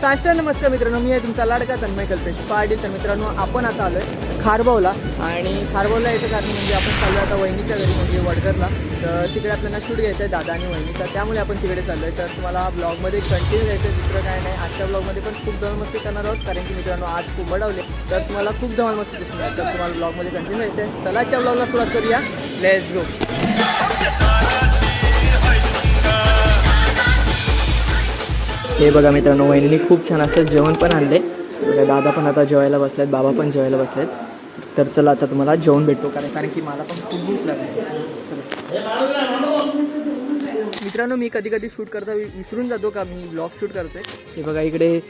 साष्टांग नमस्कार मित्रांनो. मी आहे तुमचा लाडका तन्मय कल्पेश पाटील. तर मित्रांनो आपण आता आलोय खारबावला आणि खारबावला याचं कारण म्हणजे आपण चाललो आता वहिनीच्या घरी म्हणजे वडगरला तर तिकडे आपल्याला शूट घ्यायचं आहे दादा आणि वहिनीचा त्यामुळे आपण तिकडे चाललो आहे तर तुम्हाला ब्लॉगमध्ये कंटिन्यू घ्यायचं आहे दुसरं काय नाही. आजच्या ब्लॉगमध्ये पण खूप धमाल मस्ती करणार आहोत. कारण की मित्रांनो आज खूप बडवले. तर तुम्हाला खूप धमाल मस्ती दिसणार तर तुम्हाला ब्लॉगमध्ये कंटिन्यू घ्यायचं आहे चला आजच्या ब्लॉगला सुरुवात करूया. लेट्स गो हे बघा मित्रांनो वहिनीने खूप छान असं जेवण पण आणले बघा दादा पण आता जेवायला बसलेत बाबा पण जेवायला बसलेत. तर चला आता तुम्हाला जेवण भेटतो कारण कारण की मला पण खूप भूक लागली. मित्रांनो मी कधी कधी शूट करता विसरून जातो का? मी ब्लॉग शूट करतोय. हे बघा इकडे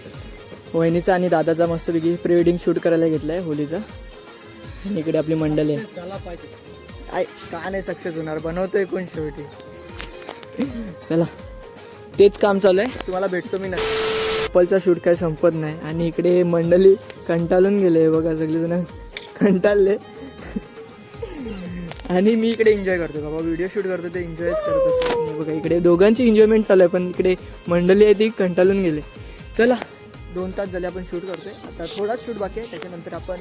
वहिनीचा आणि दादाचा मस्तपैकी प्री वेडिंग शूट करायला घेतलं आहे होलीचा. आणि इकडे आपली मंडळी आहे. आय का नाही सक्सेस होणार? बनवतोय कोण शेवटी? चला. तेच काम चालू आहे. तुम्हाला भेटतो मी नक्की. कपलचा शूट काय संपत नाही. आणि इकडे मंडळी कंटाळून गेले बघा सगळेजण कंटाळले. आणि मी इकडे एन्जॉय करतो. बाबा व्हिडिओ शूट करतो ते एन्जॉयच करत असतो. बघा इकडे दोघांची एन्जॉयमेंट चालू आहे पण इकडे मंडळी आहे ती कंटाळून गेले. चला. दोन तास झाले आपण शूट करतोय. आता थोडाच शूट बाकी आहे. त्याच्यानंतर आपण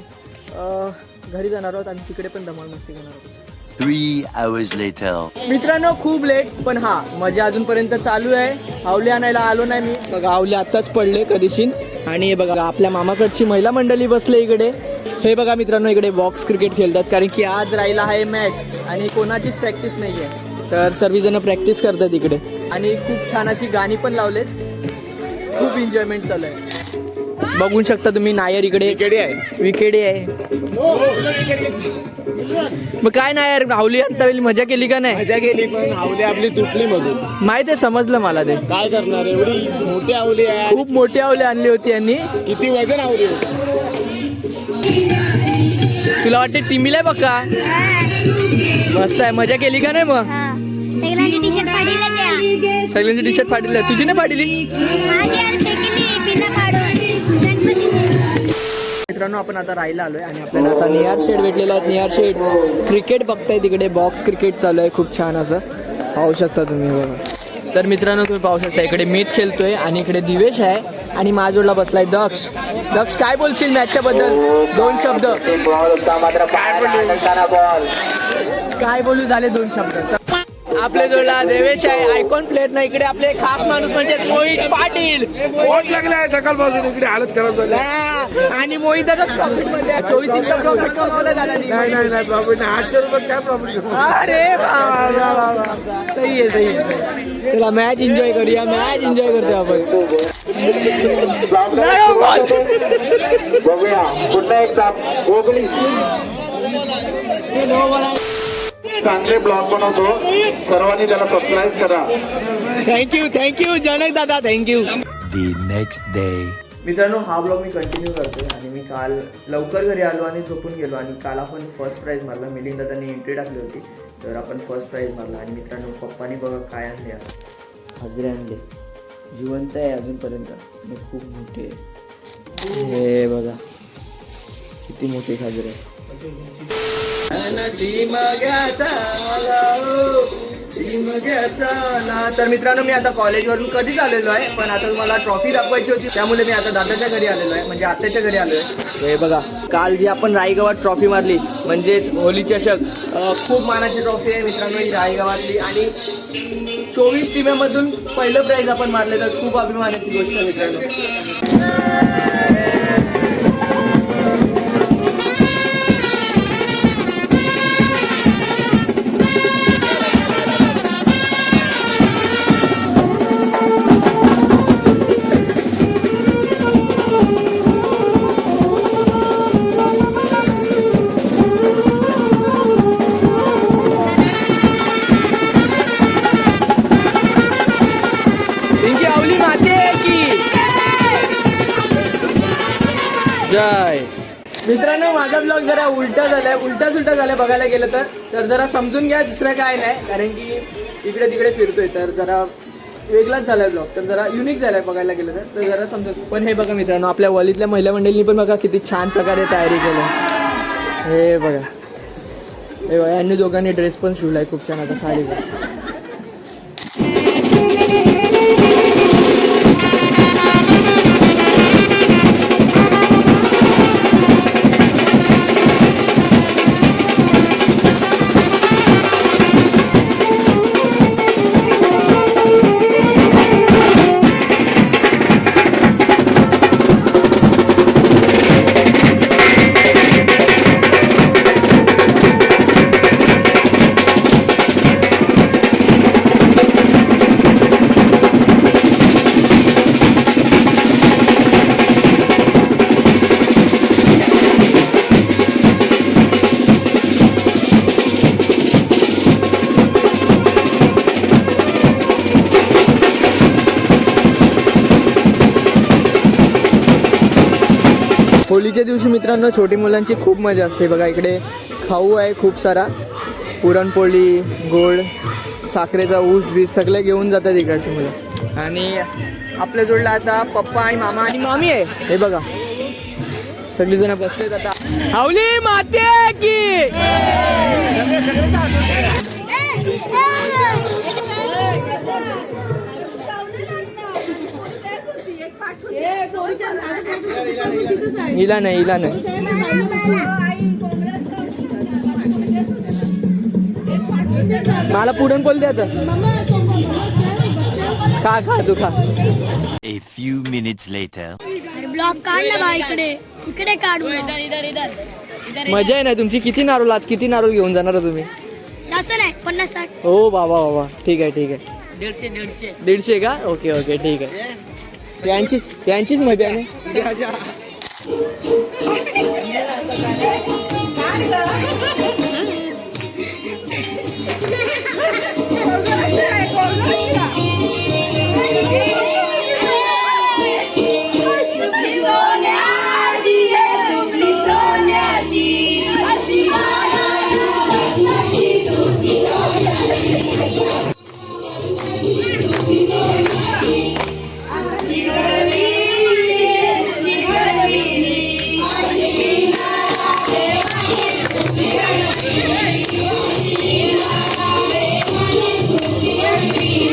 घरी जाणार आहोत आणि तिकडे पण धमाल मस्ती करणार आहोत. थ्री आवर्स लेटर मित्रांनो खूप लेट पण हा मजा अजूनपर्यंत चालू आहे. आवले आणायला आलो नाही मी. बघा आवले आत्ताच पडले कधीशी आणि हे बघा आपल्या मामाकडची महिला मंडळी बसले इकडे. हे बघा मित्रांनो इकडे बॉक्स क्रिकेट खेळतात कारण की आज राहिला आहे मॅच आणि कोणाचीच प्रॅक्टिस नाही आहे तर सर्वजण प्रॅक्टिस करतात इकडे. आणि खूप छान अशी गाणी पण लावलेत. खूप एन्जॉयमेंट चालू आहे. बघू शकता तुम्ही नायर इकडे. विकेडी आहे. मग काय नायर राहुली आता वेळी मजा केली का नाही? मजा गेली पण आवली आपली तुटली मधून. माहीत आहे समजलं मला ते. काय करणार एवढी मोठी आवली आहे. खूप मोठी आवले आणली होती यांनी. किती वजन आवली होती? तुला वाटते टिमीला आहे बघा? मस्त आहे मजा केली का नाही मग? सगळ्यांची टी शर्ट फाडीला त्या सगळ्यांची टी शर्ट फाडली. तुझी नाही फाडली? मित्रांनो आपण आता राहायला आलोय आणि आपल्याला आता निहार शेड भेटलेला आहे निहार शेड क्रिकेट बघताय तिकडे बॉक्स क्रिकेट चालू आहे खूप छान असं. पाहू शकता तुम्ही बघा. तर मित्रांनो तुम्ही पाहू शकता इकडे मीत खेळतोय आणि इकडे दिवेश आहे आणि माझोडला बसलाय दक्ष. दक्ष काय बोलशील मॅचच्या बद्दल दोन शब्द. काय बोलू झाले दोन शब्द? आपले जोडला देवेश आहे. आयकॉन प्लेअर ना इकडे आपले खास माणूस म्हणजे मोहित पाटील. पोट लागलाय सकाळपासून. इकडे हालत खराब झाली. हा, आणि मोहित दादा प्रॉफिटमध्ये चोवीस दिवसा प्रॉफिट कमावलं दादानी नाही. नाही नाही प्रॉफिट नाही. आठशे रुपयात काय प्रॉफिट अरे वा, वा, वा, वा, वा. सही आहे सही आहे, आहे चला मॅच एन्जॉय करूया. मॅच एन्जॉय करतोय आपण. हो. बघूया. पुन्हा एकदा गोगली. चांगले ब्लॉग बनवतो. सर्वांनी त्याला सबस्क्राईब करा. थँक्यू थँक्यू जनक दादा थँक्यू The next day. मित्रांनो हा ब्लॉग मी कंटिन्यू करतोय आणि मी काल लवकर घरी आलो आणि झोपून गेलो आणि काल आपण फर्स्ट प्राईज मारला. मिलिंद दादांनी एंट्री टाकली होती. तर आपण फर्स्ट प्राईज मारला. आणि मित्रांनो पप्पानी बघा काय आणले. हजरे आणले. जिवंत आहे अजूनपर्यंत. आणि खूप मोठे आहे. हे बघा. किती मोठे खाजरे आहे तर मित्रांनो मी आता कॉलेजवरून कधीच आलेलो आहे पण आता तुम्हाला ट्रॉफी दाखवायची होती त्यामुळे मी आता दादाच्या घरी आलेलो आहे म्हणजे आत्याच्या घरी आलो आहे. हे बघा काल जी आपण रायगावात ट्रॉफी मारली म्हणजेच होली चषक खूप मानाची ट्रॉफी आहे मित्रांनो ही रायगावातली आणि चोवीस टीमेमधून पहिलं प्राईज आपण मारले तर खूप अभिमानाची गोष्ट मित्रांनो. जय. मित्रांनो माझा ब्लॉग जरा उलटा झालाय. उलटा सुलटा झालाय बघायला गेलं तर. तर जरा समजून घ्या दुसरं काय नाही. कारण की इकडे तिकडे फिरतोय तर जरा वेगळाच झालाय ब्लॉग तर जरा युनिक झालाय बघायला गेलं तर. तर जरा समजून पण हे बघा मित्रांनो आपल्या वलीतल्या महिला मंडळींनी पण बघा किती छान प्रकारे तयारी केलं. हे बघा. हे बघा यांनी दोघांनी ड्रेस पण शिवलाय. खूप छान आता साडी. होळीच्या दिवशी मित्रांनो छोटी मुलांची खूप मजा असते बघा इकडे खाऊ आहे खूप सारा पुरणपोळी गोड साखरेचा ऊस बीस सगळे घेऊन जातात इकडची मुलं आणि आपल्या जोडला आता पप्पा आणि मामा आणि मामी आहे हे बघा सगळीजण बसलेत आता हावली माते की हिला नाही हिला नाही. मला पुरणपोळी द्या आता. खा खा तू खा. A few minutes later. Block काढला बा इकडे. इकडे काढू मजा आहे ना तुमची किती नारोल आज किती नारोल घेऊन जाणार तुम्ही? जास्त नाही पन्नास साठ. हो बाबा बाबा. ठीक आहे ठीक आहे. दीडशे दीडशे. दीडशे का? ओके ओके ठीक आहे. यांचीच यांचीच मजा आहे காடுகா Peace.